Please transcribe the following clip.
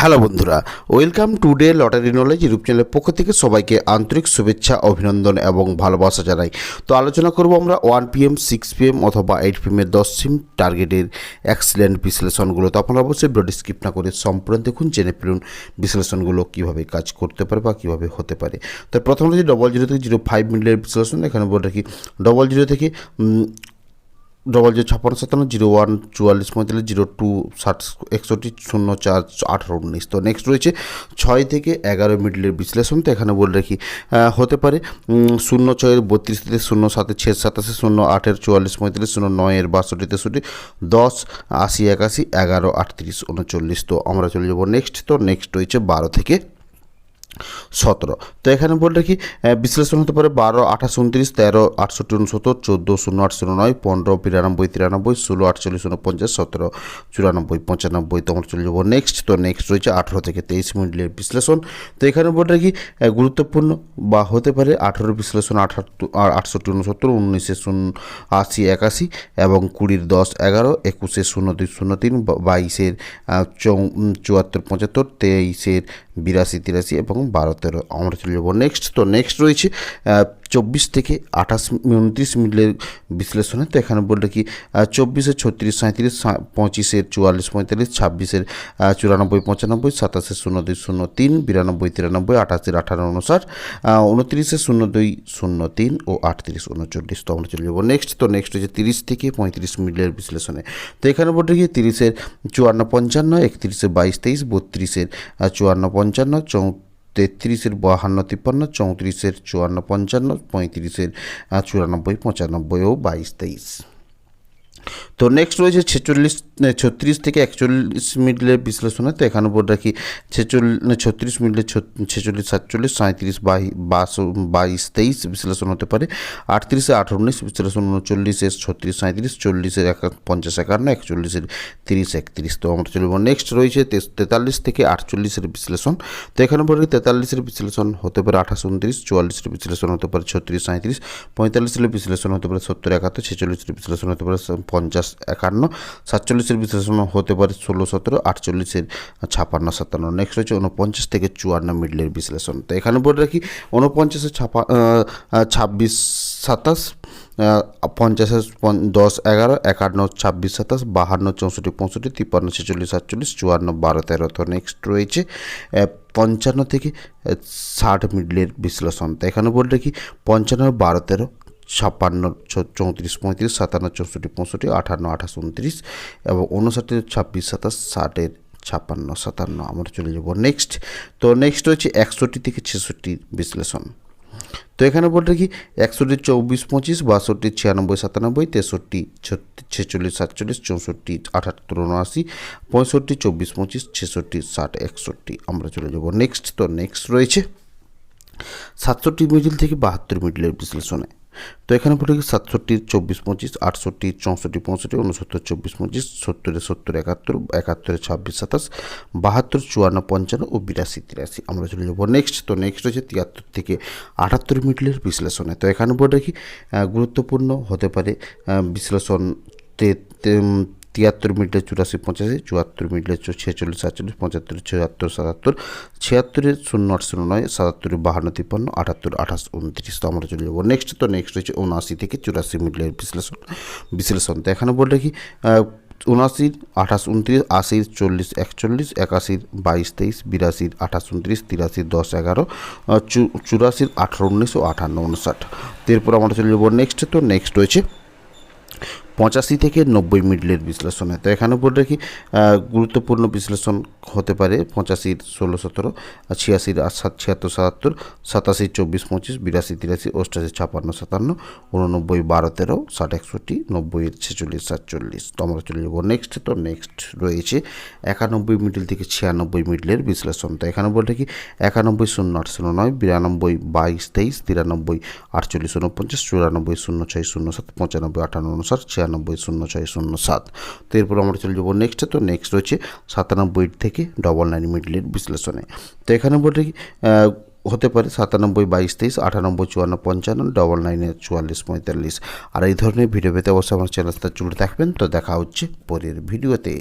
Hello বন্ধুরা, welcome today lottery knowledge YouTube চ্যানেলের পক্ষ থেকে সবাইকে আন্তরিক শুভেচ্ছা, অভিনন্দন এবং ভালোবাসা জানাই। তো আলোচনা করব আমরা ওয়ান পিএম সিক্স পিএম অথবা এইট পিএমের দশ সিম টার্গেটের এক্সিলেন্ট বিশ্লেষণগুলো। তো আপনারা অবশ্যই ভিডিওটি স্কিপ না করে সম্পূর্ণ দেখুন, জেনে ফেলুন বিশ্লেষণগুলো কীভাবে কাজ করতে পারে বা কীভাবে হতে পারে। তো প্রথমে যে ডবল জিরো থেকে জিরো ফাইভ মিনিটের বিশ্লেষণ, এখানে বলে রাখি ডবল জিরো থেকে ডবল জিরো ছাপ্পান্ন সাতান্ন জিরো ওয়ান চুয়াল্লিশ পঁয়তাল্লিশ জিরো টু ষাট একষট্টি শূন্য চার আঠারো উনিশ। তো নেক্সট রয়েছে ছয় থেকে এগারো মিডলের বিশ্লেষণ। তো এখানে বলে রাখি হতে পারে শূন্য ছয়ের বত্রিশ থেকে শূন্য সাতে ছেদ সাতাশে শূন্য আটের চুয়াল্লিশ পঁয়তাল্লিশ শূন্য নয়ের বাষট্টি তেষট্টি দশ আশি একাশি এগারো আটত্রিশ উনচল্লিশ। তো আমরা চলে যাব নেক্সট তো নেক্সট রয়েছে বারো থেকে সতেরো। তো এখানে বলে রাখি বিশ্লেষণ হতে পারে বারো, আঠাশ, উনত্রিশ, তেরো, আটষট্টি, উনসত্তর, চোদ্দ, শূন্য আট শূন্য নয়, পনেরো, বিরানব্বই, তিরানব্বই, ষোলো, আটচল্লিশ, উনপঞ্চাশ, সতেরো, চুরানব্বই, পঁচানব্বই, তো আমরা চলে যাব নেক্সট তো নেক্সট রয়েছে আঠেরো থেকে তেইশ মিনিটের বিশ্লেষণ। তো এখানে বলে রাখি গুরুত্বপূর্ণ বা হতে পারে আঠেরো বিশ্লেষণ আঠাত্তর আটষট্টি, উনসত্তর, উনিশে শূন্য, আশি, একাশি এবং কুড়ির দশ, এগারো, একুশে শূন্য, দুই, শূন্য, তিন বাইশের চৌ- চুয়াত্তর, পঁচাত্তর, তেইশের বিরাশি তিরাশি এবং বারো তেরো। আমরা চলে যাব নেক্সট তো নেক্সট রয়েছে চব্বিশ থেকে আঠাশ উনত্রিশ মিনিটের বিশ্লেষণে তো এখানে বললে কি চব্বিশে ছত্রিশ সাঁত্রিশ পঁচিশের চুয়াল্লিশ পঁয়তাল্লিশ ছাব্বিশের চুরানব্বই পঁচানব্বই সাতাশে শূন্য দুই শূন্য তিন বিরানব্বই তিরানব্বই আঠাশের আঠারো আহ, উনত্রিশে শূন্য দুই শূন্য তিন ও আটত্রিশ উনচল্লিশ। তো আমরা চলে যাব নেক্সট তো নেক্সট হচ্ছে তিরিশ থেকে পঁয়ত্রিশ মিনিটের বিশ্লেষণে। তো এখানে বলতে গিয়ে তিরিশের চুয়ান্ন পঞ্চান্ন একত্রিশে বাইশ তেইশ বত্রিশের চুয়ান্ন পঞ্চান্ন চৌ তেত্রিশের বাহান্ন, তিপ্পান্ন, চৌত্রিশের চুয়ান্ন, পঞ্চান্ন, পঁয়ত্রিশের চুরানব্বই, পঁচানব্বই ও বাইশ, তেইশ। তো নেক্সট রয়েছে ছেচল্লিশ ছত্রিশ থেকে একচল্লিশ মিডলের বিশ্লেষণে তো এখানে বলে রাখি ছেচল্লিশ ছত্রিশ মিডলে ছেচল্লিশ, সাতচল্লিশ সাঁত্রিশ বাইশ, তেইশ বিশ্লেষণ হতে পারে, আটত্রিশে আঠারো উনিশ বিশ্লেষণ উনচল্লিশে ছত্রিশ সাঁত্রিশ চল্লিশের এক, পঞ্চাশ, একান্ন, একচল্লিশের তিরিশ, একত্রিশ। তো আমরা চলব নেক্সট রয়েছে তেতাল্লিশ থেকে আটচল্লিশের বিশ্লেষণ। তো এখানে বলে রাখি, তেতাল্লিশের বিশ্লেষণ হতে পারে আঠাশ, উনত্রিশ, চুয়াল্লিশের বিশ্লেষণ হতে পারে ছত্রিশ সাঁত্রিশ পঁয়তাল্লিশের বিশ্লেষণ হতে পারে সত্তর, একাত্তর, ছেচল্লিশের বিশ্লেষণ হতে পারে পঞ্চাশ, একান্ন সাতচল্লিশের বিশ্লেষণ হতে পারে ষোলো সতেরো আটচল্লিশের ছাপান্ন সাতান্ন। নেক্সট হচ্ছে উনপঞ্চাশ থেকে চুয়ান্ন মিডলের বিশ্লেষণ। তো এখানে বলে রাখি উনপঞ্চাশে ছাপা ছাব্বিশ সাতাশ আহ, পঞ্চাশে দশ এগারো একান্ন ছাব্বিশ সাতাশ বাহান্ন চৌষট্টি পঁয়ষট্টি তিপ্পান্ন ছেচল্লিশ সাতচল্লিশ চুয়ান্ন বারো তেরো। তো নেক্সট রয়েছে পঞ্চান্ন থেকে ষাট মিডলের বিশ্লেষণ। তো এখানে বলে রাখি পঞ্চান্ন বারো তেরো ছাপ্পান্ন চৌত্রিশ পঁয়ত্রিশ, সাতান্ন চৌষট্টি পঁয়ষট্টি, আঠান্ন, আঠাশ উনত্রিশ এবং উনষাটের ছাব্বিশ, সাতাশ ষাটের ছাপ্পান্ন, সাতান্ন। আমরা চলে যাব নেক্সট তো নেক্সট হচ্ছে একষট্টি থেকে ছেষট্টি বিশ্লেষণ। তো এখানে বলতে কি, একষট্টি, চব্বিশ, পঁচিশ, বাষট্টি, ছিয়ানব্বই, সাতানব্বই, তেষট্টি ছেচল্লিশ, সাতচল্লিশ, চৌষট্টি, আটাত্তর, উনআশি, পঁয়ষট্টি, চব্বিশ, পঁচিশ, ছেষট্টি, ষাট, একষট্টি। আমরা চলে যাব নেক্সট তো নেক্সট রয়েছে সাতষট্টি মিডিল থেকে বাহাত্তর মিডিলের বিশ্লেষণে। তো এখানে পড়ে গেছে সাতষট্টি, চব্বিশ, পঁচিশ, আটষট্টি, চৌষট্টি, পঁয়ষট্টি, উনসত্তর, চব্বিশ, পঁচিশ, সত্তরে, সত্তর, একাত্তর, একাত্তরে, ছাব্বিশ, সাতাশ, বাহাত্তর, চুয়ান্ন, পঞ্চান্ন ও বিরাশি, তিরাশি। আমরা চলে যাব নেক্সট তো নেক্সট হচ্ছে তিয়াত্তর থেকে আটাত্তর মিডলের বিশ্লেষণে। তো এখানে পড়ে রাখি গুরুত্বপূর্ণ হতে পারে বিশ্লেষণ তিয়াত্তর মিনিটে চুরাশি পঁচাশি, চুয়াত্তর মিনিটে ছেচল্লিশ সাতচল্লিশ, পঁচাত্তর ছিয়াত্তর সাতাত্তর, ছিয়াত্তরে শূন্য আট শূন্য নয়, সাতাত্তরে বাহান্ন তিপ্পান্ন, আটাত্তর আঠাশ উনত্রিশ। তো আমরা চলে যাব নেক্সট তো নেক্সট হচ্ছে উনআশি থেকে চুরাশি মিনিটের বিশ্লেষণ বিশ্লেষণ। তো এখানে বলে কি উনআশির আঠাশ উনত্রিশ আশির চল্লিশ একচল্লিশ একাশির বাইশ তেইশ বিরাশির আঠাশ উনত্রিশ তিরাশির দশ এগারো চুরাশির আঠারো উনিশ ও আঠান্ন উনষাট। এরপর আমরা চলে যাব নেক্সট তো নেক্সট রয়েছে পঁচাশি থেকে নব্বই মিডলের বিশ্লেষণে। তো এখানে বলে রাখি গুরুত্বপূর্ণ বিশ্লেষণ হতে পারে পঁচাশির ষোলো, সতেরো ছিয়াশির সাত, ছিয়াত্তর, সাতাত্তর, সাতাশি, চব্বিশ, পঁচিশ, বিরাশি, তিরাশি, অষ্টাশি, ছাপান্ন, সাতান্ন উননব্বই বারো, তেরো, ষাট, একষট্টি নব্বইয়ের ছেচল্লিশ, সাতচল্লিশ। তো আমরা চলে যাব নেক্সট তো নেক্সট রয়েছে একানব্বই মিডল থেকে ছিয়ানব্বই মিডলের বিশ্লেষণ। তো এখানে বলে রাখি, একানব্বই শূন্য আট শূন্য নয়, বিরানব্বই বাইশ তেইশ, তিরানব্বই আটচল্লিশ উনপঞ্চাশ চুরানব্বই শূন্য ছয় শূন্য সাত, পঁচানব্বই আটান্ন, উনষাট, ছিয়ানব্বই শূন্য ছয়, শূন্য সাত। তো এরপর আমরা চলে যাব নেক্সটে তো নেক্সট রয়েছে সাতানব্বই থেকে ডবল নাইন মিডলের বিশ্লেষণে। তো এখানে বলে হতে পারে সাতানব্বই, বাইশ, তেইশ, আটানব্বই, চুয়ান্ন, পঞ্চান্ন ডবল নাইনে চুয়াল্লিশ, পঁয়তাল্লিশ। আর এই ধরনের ভিডিও পেতে অবশ্যই আমার চ্যানেলটা জুড়ে থাকবেন। তো দেখা হচ্ছে পরের ভিডিওতে